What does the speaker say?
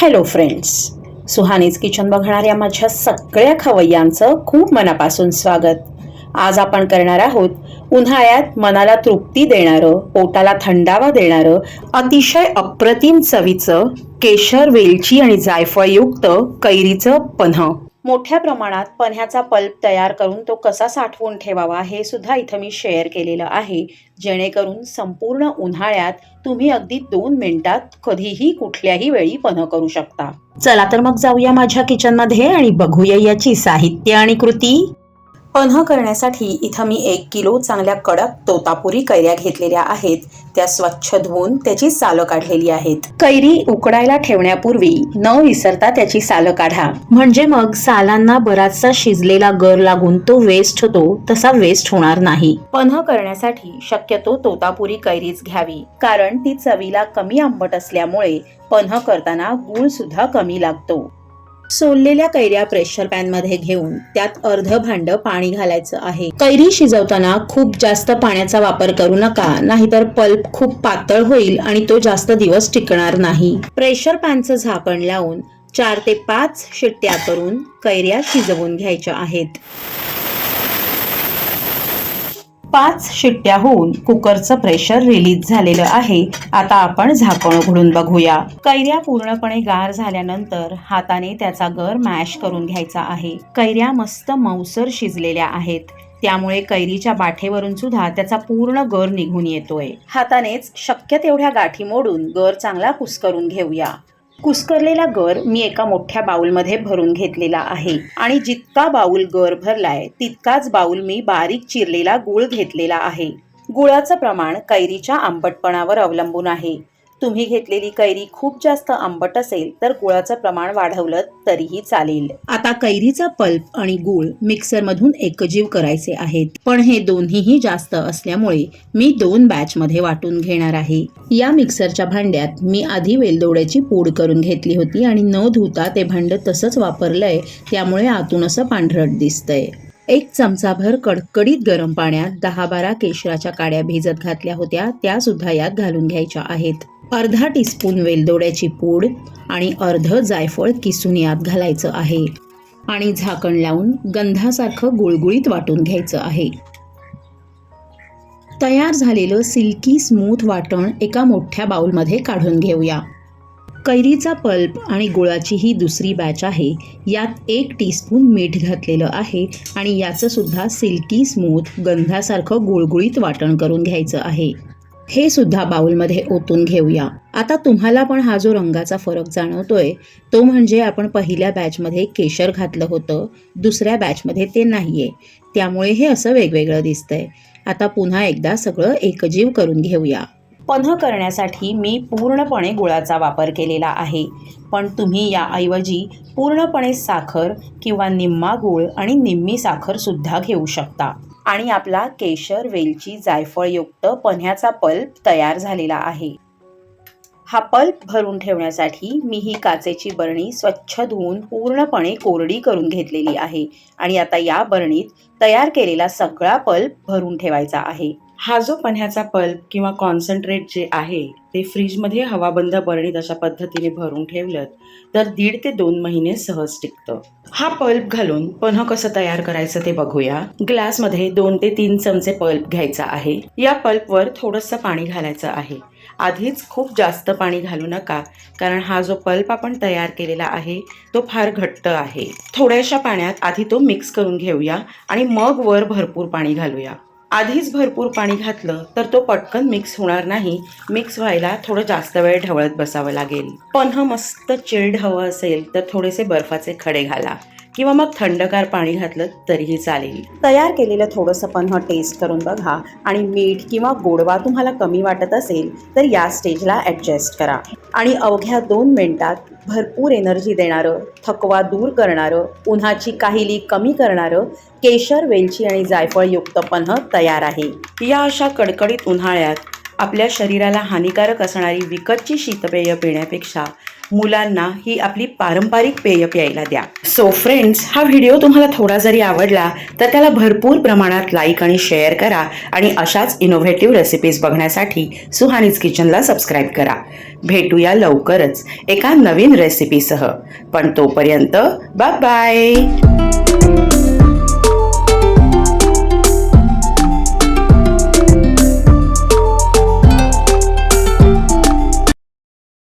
Hello friends Suhani's kitchen बघणाऱ्या माझ्या सगळ्या खवय्यांचं खूप मनापासून स्वागत. आज आपण करणार आहोत उन्हाळ्यात मनाला तृप्ती देणारं पोटाला थंडावा देणारं अतिशय अप्रतिम चवीचं केशर वेलची आणि जायफळयुक्त कैरीचं पन्ह. मोठ्या प्रमाणात पन्ह्याचा पल्प तयार करून तो कसा साठवून ठेवावा हे सुद्धा इथं मी शेअर केलेलं आहे. जेणेकरून संपूर्ण उन्हाळ्यात तुम्ही अगदी दोन मिनिटात कधीही कुठल्याही वेळी पन्ह करू शकता. चला तर मग जाऊया माझ्या किचनमध्ये आणि बघूया याची साहित्य आणि कृती. पन्ह करण्यासाठी इथं मी एक किलो चांगल्या कडक तोतापुरी कैऱ्या घेतलेल्या आहेत. त्या स्वच्छ धुवून त्याची सालं काढलेली आहेत. कैरी उकडायला ठेवण्यापूर्वी न विसरता त्याची सालं काढा. म्हणजे मग सालांना बराचसा शिजलेला गर लागून तो वेस्ट होतो तसा वेस्ट होणार नाही. पन्ह करण्यासाठी शक्यतो तोतापुरी कैरीच घ्यावी. कारण ती चवीला कमी आंबट असल्यामुळे पन्ह करताना गूळ सुद्धा कमी लागतो. सोललेल्या कैऱ्या प्रेशर पॅनमध्ये घेऊन त्यात अर्ध भांड पाणी घालायचं आहे. कैरी शिजवताना खूप जास्त पाण्याचा वापर करू नका नाहीतर पल्प खूप पातळ होईल आणि तो जास्त दिवस टिकणार नाही. प्रेशर पॅनचं झाकण लावून चार ते पाच शिट्ट्या करून कैऱ्या शिजवून घ्यायच्या आहेत. पाच शिट्ट्या होऊन कुकरचं प्रेशर रिलीज झालेलं आहे. आता आपण झाकण उघडून बघूया. कैऱ्या पूर्णपणे गार झाल्यानंतर हाताने त्याचा गर मॅश करून घ्यायचा आहे. कैऱ्या मस्त मऊसर शिजलेल्या आहेत. त्यामुळे कैरीच्या बाठेवरून सुद्धा त्याचा पूर्ण गर निघून येतोय. हातानेच शक्य तेवढ्या गाठी मोडून गर चांगला कुस्करून घेऊया. कुस्करलेला गर मी एका मोठ्या बाउलमध्ये भरून घेतलेला आहे. आणि जितका बाउल गर भरलाय तितकाच बाऊल मी बारीक चिरलेला गुळ घेतलेला आहे. गुळाचं प्रमाण कैरीच्या आंबटपणावर अवलंबून आहे. तुम्ही घेतलेली कैरी खूप जास्त आंबट असेल तर गुळाचं प्रमाण वाढवलं तरीही चालेल. आता कैरीचा पल्प आणि गुळ मिक्सरमधून एकजीव करायचे आहेत. पण हे दोन्हीही जास्त असल्यामुळे मी दोन बॅच मध्ये वाटून घेणार आहे. या मिक्सरच्या भांड्यात मी आधी वेलदोड्याची पूड करून घेतली होती आणि न धुता ते भांड तसंच वापरलंय त्यामुळे आतून असं पांढरट दिसतंय. एक चमचाभर कडकडीत गरम पाण्यात दहा बारा केशराच्या काड्या भिजत घातल्या होत्या त्या सुद्धा यात घालून घ्यायच्या आहेत. अर्धा टीस्पून वेलदोड्याची पूड आणि अर्ध जायफळ किसून यात घालायचं आहे. आणि झाकण लावून गंधासारखं गुळगुळीत वाटून घ्यायचं आहे. तयार झालेलं सिल्की स्मूथ वाटण एका मोठ्या बाऊलमध्ये काढून घेऊया. कैरीचा पल्प आणि गुळाची ही दुसरी बॅच आहे. यात एक टीस्पून मीठ घातलेलं आहे आणि याचंसुद्धा सिल्की स्मूथ गंधासारखं गुळगुळीत वाटण करून घ्यायचं आहे. हे सुद्धा बाउलमध्ये ओतून घेऊया. आता तुम्हाला पण हा जो रंगाचा फरक जाणवतोय तो म्हणजे आपण पहिल्या बॅचमध्ये केशर घातलं होतं दुसऱ्या बॅचमध्ये ते नाहीये. त्यामुळे हे असं वेगवेगळं दिसतंय. आता पुन्हा एकदा सगळं एकजीव करून घेऊया. पन्ह करण्यासाठी मी पूर्णपणे गुळाचा वापर केलेला आहे. पण तुम्ही याऐवजी पूर्णपणे साखर किंवा निम्मा गुळ आणि निम्मी साखरसुद्धा घेऊ शकता. आणि आपला केशर वेलची जायफळयुक्त पन्ह्याचा पल्प तयार झालेला आहे. हा पल्प भरून ठेवण्यासाठी मी ही काचेची बरणी स्वच्छ धुवून पूर्णपणे कोरडी करून घेतलेली आहे आणि आता या बरणीत तयार केलेला सगळा पल्प भरून ठेवायचा आहे. हा जो पन्ह्याचा पल्प किंवा कॉन्सन्ट्रेट जे आहे ते फ्रीजमध्ये हवाबंद बरणीत अशा पद्धतीने भरून ठेवलं तर दीड ते दोन महिने सहज टिकतं. हा पल्प घालून पन्ह कसं तयार करायचं ते बघूया. ग्लासमध्ये दोन ते तीन चमचे पल्प घ्यायचा आहे. या पल्पवर थोडंसं पाणी घालायचं आहे. आधीच खूप जास्त पाणी घालू नका कारण हा जो पल्प आपण तयार केलेला आहे तो फार घट्ट आहे. थोड्याशा पाण्यात आधी तो मिक्स करून घेऊया आणि मग वर भरपूर पाणी घालूया. आधीच भरपूर पाणी घातलं तर तो पटकन मिक्स होणार नाही. मिक्स व्हायला थोडं जास्त वेळ ढवळत बसावं लागेल. पन्ह मस्त चिल्ड हवं असेल तर थोडेसे बर्फाचे खडे घाला. किंवा मग थंडगार पाणी घातलं तरीही चालेल. तयार केलेलं थोडंसं पन्ह टेस्ट करून बघा. आणि मीठ किंवा गोडवा तुम्हाला कमी वाटत असेल तर या स्टेजला ॲडजस्ट करा. आणि अवघ्या दोन मिनिटात भरपूर एनर्जी देणारं थकवा दूर करणारं उन्हाची काहिली कमी करणारं केशर वेलची आणि जायफळयुक्त पन्ह तयार आहे. या अशा कडकडीत उन्हाळ्यात आपल्या शरीराला हानिकारक असणारी विकतची शीतपेय पिण्यापेक्षा मुलांना ही आपली पारंपरिक पेय प्यायला द्या. सो फ्रेंड्स हा व्हिडिओ तुम्हाला थोडा जरी आवडला तर त्याला भरपूर प्रमाणात लाईक आणि शेअर करा आणि अशाच इनोव्हेटिव्ह रेसिपीज बघण्यासाठी सुहानीज किचनला सबस्क्राईब करा. भेटूया लवकरच एका नवीन रेसिपीसह पण तोपर्यंत बाय बाय